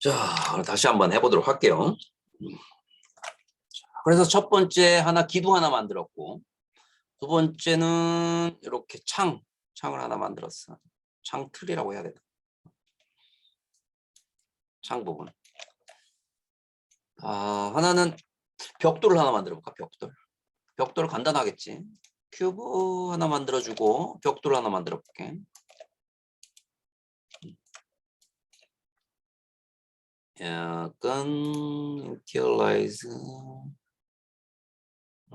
자, 다시 한번 해보도록 할게요. 그래서 첫 번째 하나 기둥 하나 만들었고, 두 번째는 이렇게 창, 창을 하나 만들었어. 창 틀이라고 해야 되나? 창 부분. 아, 하나는 벽돌을 하나 만들어 볼까? 벽돌. 벽돌 간단하겠지. 큐브 하나 만들어주고 벽돌 하나 만들어 볼게. 약간 인티얼라이즈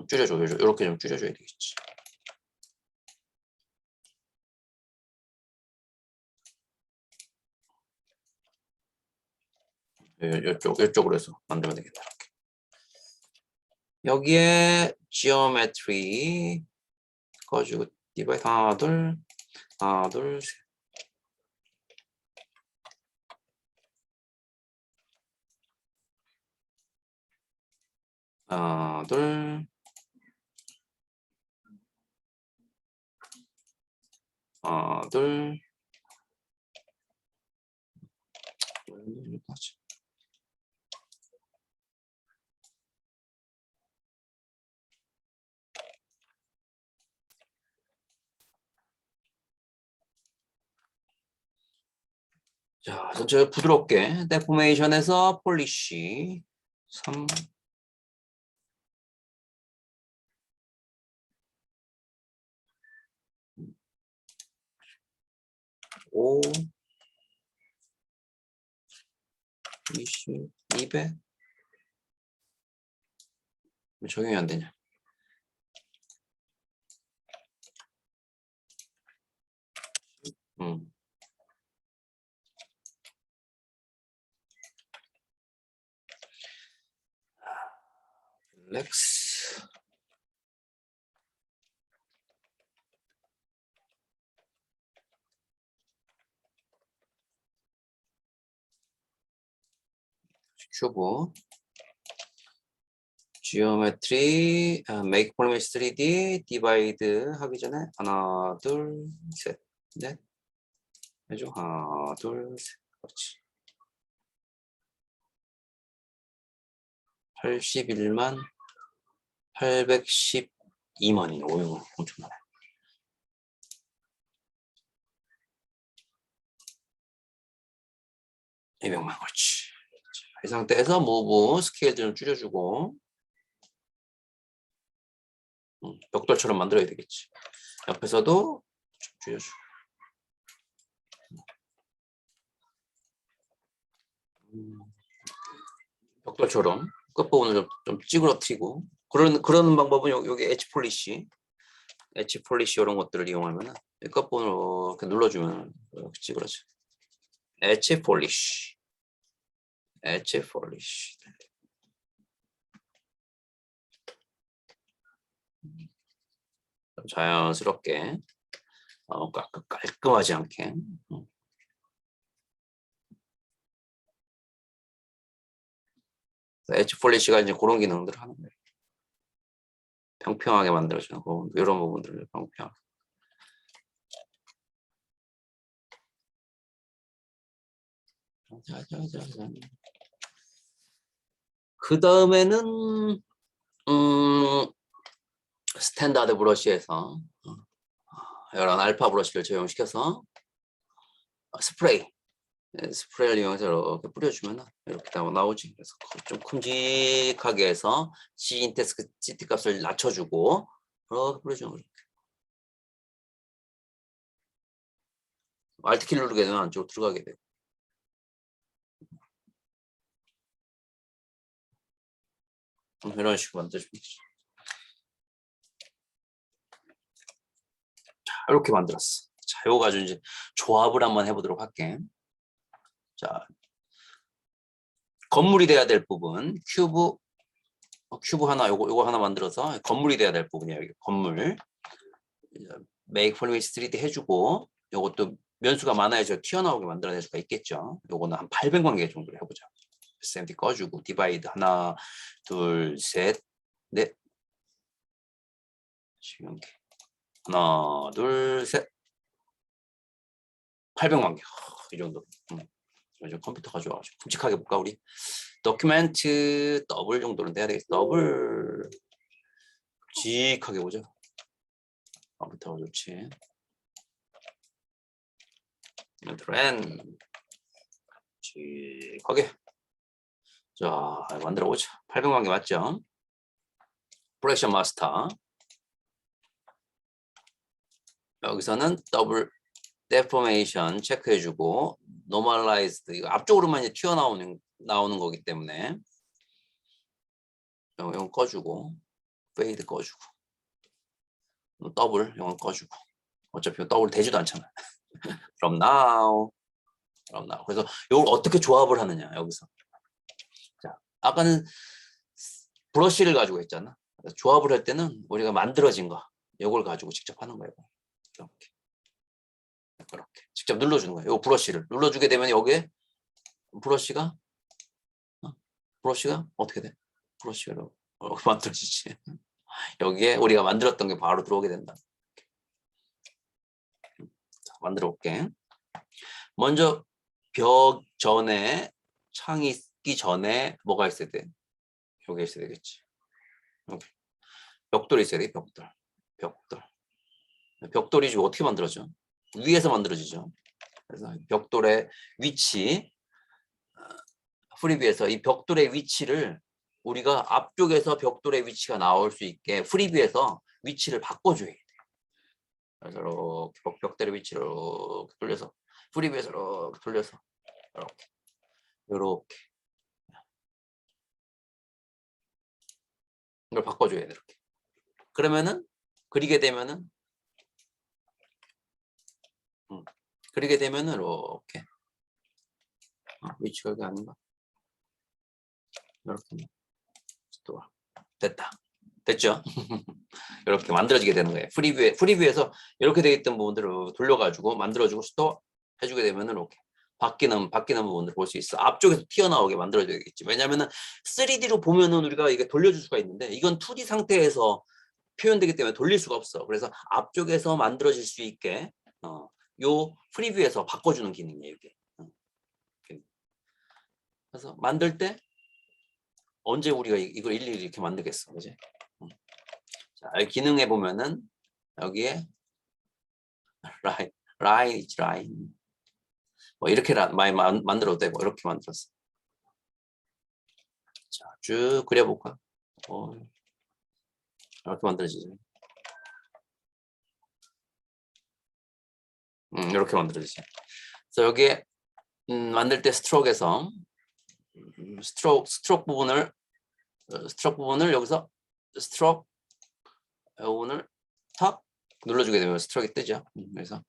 줄여줘, 줄여줘. 이렇게 좀 줄여줘야 되겠지. 이쪽 이쪽으로 해서 만들면 되겠다. 이렇게. 여기에 geometry 꺼주고 디바이스 하나 둘 하나 둘 셋. 하나 둘 하나 둘 여기까지. 자, 전체 부드럽게 데포메이션에서 폴리시 3 5 20 200왜 적용이 안 되냐? 음. 렉스 큐브 지오메트리 make polymesh 3D 디바이드 하기 전에 하나 둘 셋 넷 해줘 하나 둘 셋 그렇지 81만 812만이네. 오이고 엄청나네. 이백만 그렇지. 자, 이 상태에서 무브 스케일 좀 줄여주고 음, 벽돌처럼 만들어야 되겠지. 옆에서도 좀 줄여주고. 음, 벽돌처럼 끝부분을 좀, 좀 찌그러뜨리고 그런 그런 방법은 요, 여기 엣지 폴리시. 엣지 폴리시 이런 것들을 이용하면 끝부분을 이렇게 눌러주면 이렇게 찌그러져. 엣지 폴리시 폴리시 좀 자연스럽게 어, 깔- 깔끔하지 않게 음. 엣지 폴리시가 이제 그런 기능들을 하는 거예요. 평평하게 만들어주는 거 이런 부분들을 평평. 그 다음에는 음 스탠다드 브러쉬에서 어, 이런 알파 브러쉬를 적용시켜서 어, 스프레이 네, 스프레이를 이용해서 이렇게 뿌려주면 이렇게 다 나오지. 그래서 좀 큼직하게 해서 시인테스크 CT 값을 낮춰주고 이렇게 뿌려주는 거죠. 알트키 누르게 되면 안쪽으로 들어가게 돼요. 이런 식으로. 자, 이렇게 만들었어. 자, 요거 가지고 이제 조합을 한번 해보도록 할게. 자, 건물이 돼야 될 부분 큐브 어, 큐브 하나 요거 요거 하나 만들어서 건물이 돼야 될 부분이야 여기 건물 메이크 폴리미스 3D 해주고 요것도 면수가 많아야죠 튀어나오게 만들어낼 수가 있겠죠 요거는 한 800만 개 정도로 해보자 SMD 꺼주고 디바이드 하나 둘셋넷. 지금 하나 둘셋. 800만 개 이 정도. 음. 저 컴퓨터가 좋아가지고 굵직하게 볼까 우리? 도큐멘트 더블 정도는 돼야 되겠어 더블. 굵직하게 보자. 컴퓨터가 좋지. 트렌 굵직하게 자 만들어 보자. 800만 개 맞죠? 프로젝션 마스터 여기서는 더블 데포메이션 체크해주고 노멀라이즈드 이거 앞쪽으로만 이제 튀어나오는 나오는 거기 때문에 이건 꺼주고 페이드 꺼주고 더블 이건 꺼주고. 어차피 더블 되지도 않잖아. 그럼 now 그럼 now. 그래서 이걸 어떻게 조합을 하느냐 여기서. 자 아까는 브러쉬를 가지고 했잖아 조합을 할 때는 우리가 만들어진 거 이걸 가지고 직접 하는 거예요 이렇게 이렇게 직접 눌러주는 거예요. 이 브러쉬를 눌러주게 되면 여기에 브러쉬가 어? 브러쉬가 어떻게 돼? 브러쉬가 어, 만들어지지. 여기에 우리가 만들었던 게 바로 들어오게 된다. 자, 만들어 볼게. 먼저 벽 전에 창이 있기 전에 뭐가 있어야 돼? 여기 있어야 되겠지. 여기. 벽돌이 있어야 돼. 벽돌. 벽돌. 벽돌이 지금 어떻게 만들어져? 위에서 만들어지죠. 그래서 벽돌의 위치, 어, 프리뷰에서 이 벽돌의 위치를 우리가 앞쪽에서 벽돌의 위치가 나올 수 있게 프리뷰에서 위치를 바꿔줘야 돼. 그래서 이렇게 벽- 벽돌의 위치를 이렇게 돌려서 프리뷰에서 이렇게 돌려서 이렇게 이렇게 이걸 바꿔줘야 돼 이렇게. 그러면은 그리게 되면은 그리게 되면은 이렇게 어, 위치가 여기 아닌가? 이렇게 또 됐다. 됐죠? 이렇게 만들어지게 되는 거예요. 프리뷰에 프리뷰에서 이렇게 되어 있던 부분들을 돌려가지고 만들어주고 또 해주게 되면은 이렇게 바뀌는 바뀌는 부분들 볼수 있어. 앞쪽에서 튀어나오게 만들어줘야겠지. 왜냐면은 3D로 보면은 우리가 이게 돌려줄 수가 있는데 이건 2D 상태에서 표현되기 때문에 돌릴 수가 없어. 그래서 앞쪽에서 만들어질 수 있게 어, 요 프리뷰에서 바꿔주는 기능이에요 이게. 어. 그래서 만들 때 언제 우리가 이- 이걸 일일이 이렇게 만들겠어, 그지? 음. 자, 기능에 보면은 여기에 라인, 라인 라인. 뭐 이렇게 라- 많이 만, 만들어도 되고 이렇게 만들었어. 자, 쭉 그려볼까? 어, 이렇게 만들어지죠. 음, 이렇게 만들어지죠. 그래서 여기에 음, 만들 때 스트로크에서 음, 스트로크 스트로크 부분을 어, 스트로크 부분을 여기서 스트로크 부분을 탁 눌러주게 되면 스트로크가 뜨죠. 음, 그래서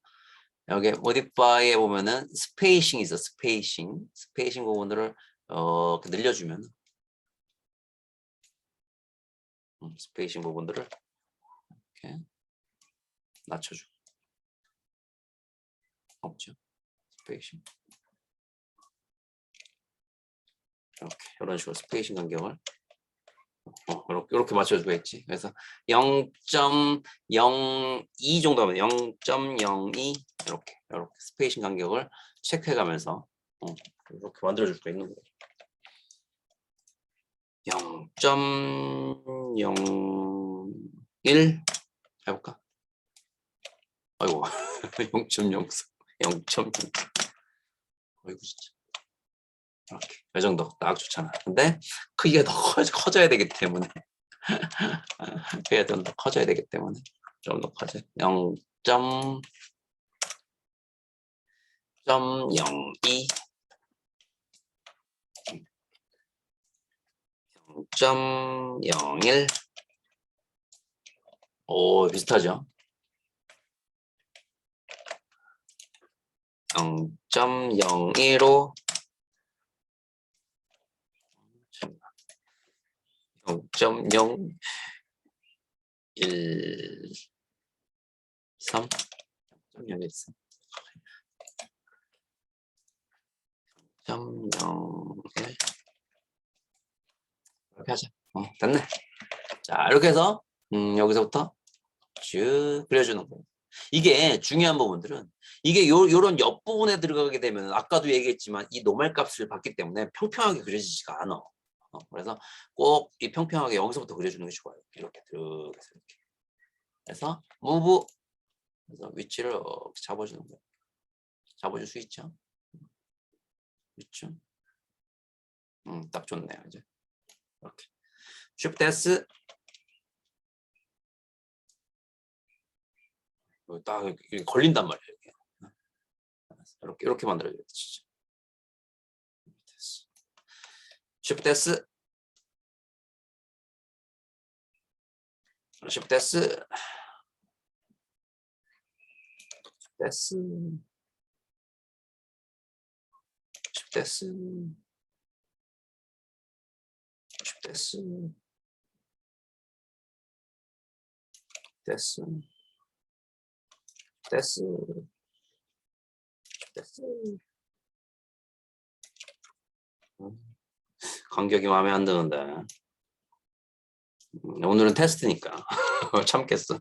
여기 modify에 보면은 스페이싱 있어 스페이싱 스페이싱 부분들을 어 늘려주면. 음, 스페이싱 부분들을 이렇게 낮춰주고. 없죠? 스페이싱 이렇게 이런 식으로 스페이싱 간격을 어, 이렇게, 맞춰주겠지. 그래서 0.02 정도 하면 0.02 이렇게 이렇게 스페이싱 간격을 체크해가면서 어, 이렇게 만들어줄 수가 있는 거예요. 0.01 해볼까? 아이고 0.04 0.0 아이고 진짜 이렇게 이 정도 딱 좋잖아. 근데 크기가 더 커져, 야 되기 때문에 크기가 좀 더 커져야 되기 때문에 좀 더 커져. 0.02 0.01 오, 비슷하죠? 0.01로 0.013 이렇게 하자. 어, 됐네. 자, 이렇게 해서 음, 여기서부터 쭉 그려주는 거예요. 이게 중요한 부분들은 이게 요, 요런 옆부분에 들어가게 되면 아까도 얘기했지만 이 노말 값을 받기 때문에 평평하게 그려지지가 않아. 어, 그래서 꼭 이 평평하게 여기서부터 그려주는 게 좋아요. 이렇게 들어가서 이렇게. 그래서 move 그래서 위치를 이렇게 잡아주는 거예요. 잡아줄 수 있죠. 있죠. 음, 딱 좋네요. 이제 이렇게 이거 딱 걸린단 말이에요. 이렇게 이렇게, 이렇게 만들어줘야 돼, 진짜. 10 10 10 10です10 10 10 10 10 간격이 마음에 안 드는데. 음, 오늘은 테스트니까 참겠어.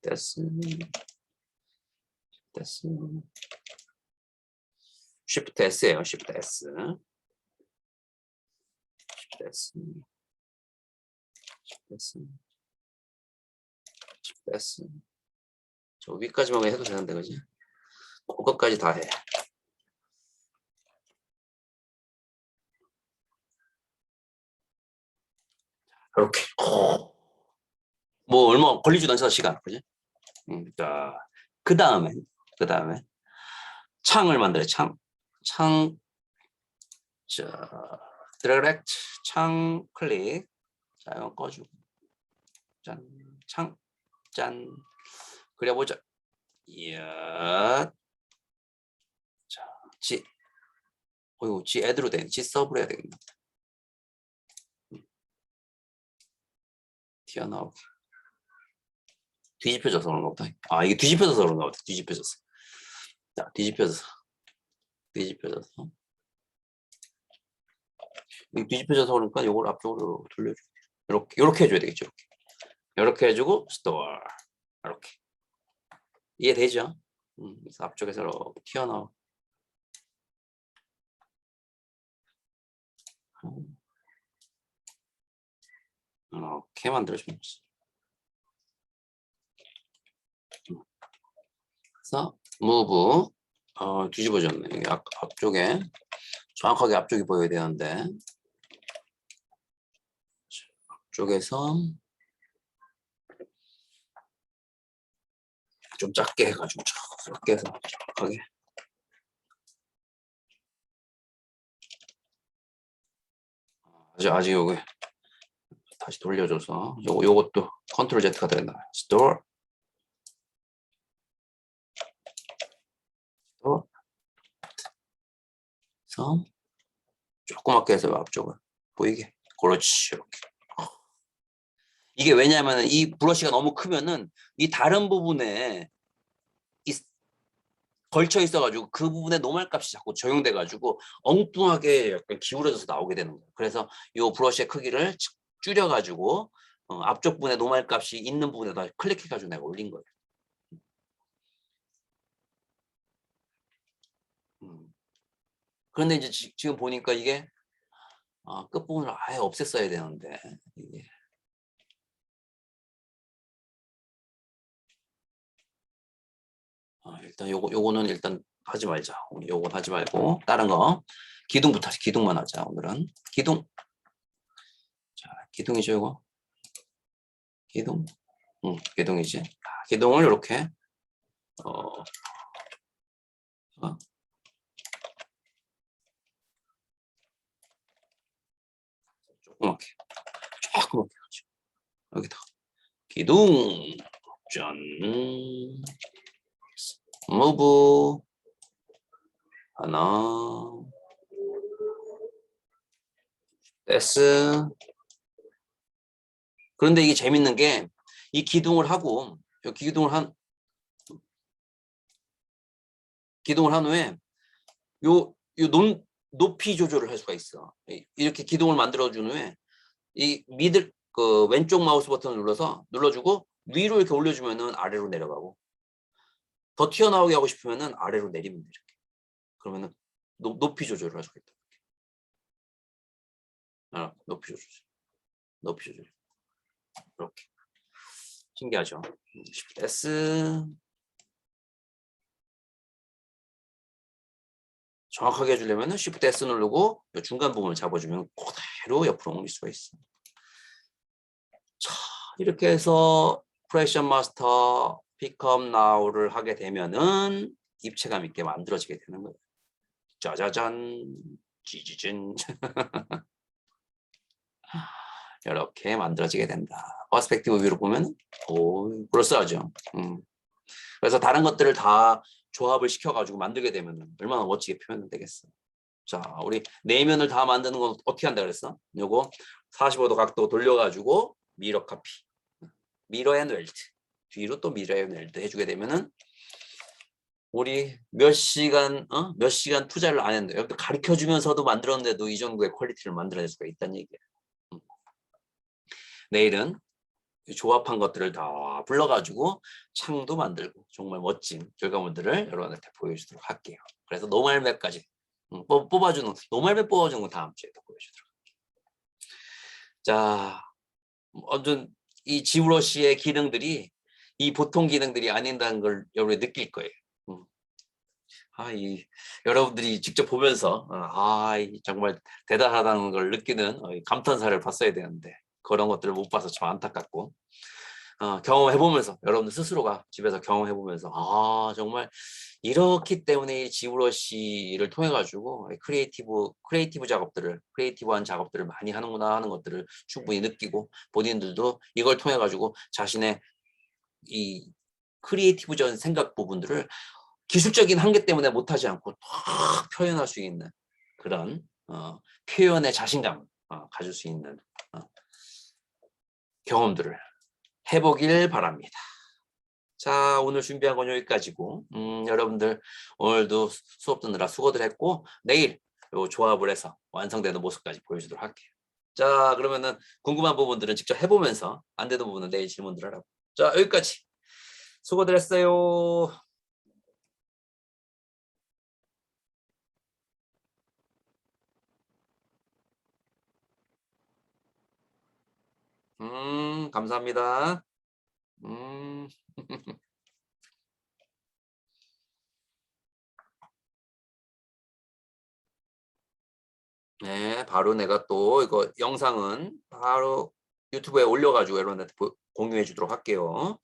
됐어. 됐어. Shift S예요. Shift S. Shift S. Shift S. Shift S. 저 위까지만 해도 되는데 그지? 그것까지 다 해. 이렇게. 뭐 얼마 걸리지도 않잖아 시간, 그지? 음, 자, 그 다음에 그 다음에 창을 만들어 창, 창, 자, 디렉트 창 클릭, 자 이거 꺼주고, 짠, 창, 짠. 그려보자. 이야. 자, 지. 어이구, 지 애드로 된, 지 서브로 해야 되겠네. 튀어나오게. 뒤집혀져서 그런가 보다. 아, 이게 뒤집혀져서 그런가 보다. 뒤집혀져서. 자, 뒤집혀져서. 뒤집혀져서. 이 뒤집혀져서 그러니까 요걸 앞쪽으로 돌려줘. 이렇게, 이렇게 해줘야 되겠죠. 이렇게. 이렇게 해주고, 스토어. 이렇게. 이해되죠? 음, 앞쪽에서 이렇게 튀어나와. 음. 이렇게 만들어주면. 음. 그래서 move 어, 뒤집어졌네. 이게 앞, 앞쪽에 정확하게 앞쪽이 보여야 되는데 자, 앞쪽에서 좀 작게 해가지고 작게 해서 정확하게 아직 아직 여기 다시 돌려줘서 요거 요것도 컨트롤 Z가 되나? 스토어 그래서 조그맣게 해서 앞쪽을 보이게. 그렇지 이렇게. 이게 왜냐하면 이 브러쉬가 너무 크면은 이 다른 부분에 이 걸쳐 있어가지고 그 부분에 노말 값이 자꾸 적용돼 가지고 엉뚱하게 약간 기울어져서 나오게 되는 거예요. 그래서 이 브러쉬의 크기를 줄여 가지고 어, 앞쪽 부분에 노말 값이 있는 부분에다 클릭해 가지고 내가 올린 거예요. 음. 그런데 이제 지, 금 보니까 이게 아, 끝부분을 아예 없앴어야 되는데 이게 아, 일단 요거 요거는 일단 하지 말자. 요건 하지 말고 다른 거 기둥부터. 기둥만 하자. 오늘은 기둥. 자, 기둥이죠, 요거. 기둥. 응, 기둥이지. 아, 기둥을 이렇게 어, 어. 조그맣게 조그맣게 하죠. 여기다 기둥 짠 무브 하나 S 그런데 이게 재밌는 게 이 기둥을 하고 요 기둥을 한 기둥을 한 후에 요, 요 높, 높이 조절을 할 수가 있어. 이- 이렇게 기둥을 만들어 준 후에 이 미들 그 왼쪽 마우스 버튼을 눌러서 눌러주고 위로 이렇게 올려주면은 아래로 내려가고 더 튀어나오게 하고 싶으면은 아래로 내리면 돼 이렇게. 그러면은 높, 높이 조절을 하겠다. 아, 높이 조절. 높이 조절. 이렇게. 신기하죠? S 정확하게 해주려면 Shift S 누르고 이 중간 부분을 잡아주면 그대로 옆으로 옮길 수가 있어. 자, 이렇게 해서 프레션 마스터 픽업 나우를 하게 되면은 입체감 있게 만들어지게 되는 거예요. 짜자잔, 찌지진. 이렇게 만들어지게 된다. 퍼스펙티브 위로 보면 오, 그럴싸하죠. 음. 그래서 다른 것들을 다 조합을 시켜가지고 만들게 되면 얼마나 멋지게 표현되겠어. 자, 우리 내면을 다 만드는 건 어떻게 한다 그랬어? 요거 45도 각도 돌려가지고 미러 카피, 미러 앤 웰트 뒤로 또 미러 앤 웰트 해주게 되면은 우리 몇 시간 어? 몇 시간 투자를 안 했는데 가르쳐 주면서도 만들었는데도 이 정도의 퀄리티를 만들어낼 수가 있다는 얘기야. 음. 내일은 이 조합한 것들을 다 불러가지고 창도 만들고 정말 멋진 결과물들을 여러분한테 보여주도록 할게요. 그래서 노말맵까지 음, 뽑- 뽑아주는 노말맵 뽑아주는 건 다음 주에 또 보여주도록 할게요. 자, 어떤 이 지브러시의 기능들이 이 보통 기능들이 아닌다는 걸 여러분이 느낄 거예요. 음. 아, 이 여러분들이 직접 보면서 어, 아, 이 정말 대단하다는 걸 느끼는 어, 이 감탄사를 봤어야 되는데 그런 것들을 못 봐서 참 안타깝고. 어, 경험해보면서 여러분들 스스로가 집에서 경험해보면서 아 정말 이렇기 때문에 이 지브러시를 통해 가지고 크리에이티브 크리에이티브 작업들을 크리에이티브한 작업들을 많이 하는구나 하는 것들을 충분히 느끼고 본인들도 이걸 통해 가지고 자신의 이 크리에이티브적인 생각 부분들을 기술적인 한계 때문에 못하지 않고 탁 표현할 수 있는 그런 어, 표현의 자신감을 어, 가질 수 있는 어, 경험들을 해보길 바랍니다. 자, 오늘 준비한 건 여기까지고, 음, 여러분들 오늘도 수- 수업 듣느라 수고들 했고, 내일 요 조합을 해서 완성되는 모습까지 보여주도록 할게요. 자, 그러면은 궁금한 부분들은 직접 해보면서 안 되는 부분은 내일 질문들 하라고. 자, 여기까지. 수고들 했어요. 음, 감사합니다. 음. 네, 바로 내가 또 이거 영상은 바로 유튜브에 올려가지고 여러분한테 보- 공유해 주도록 할게요.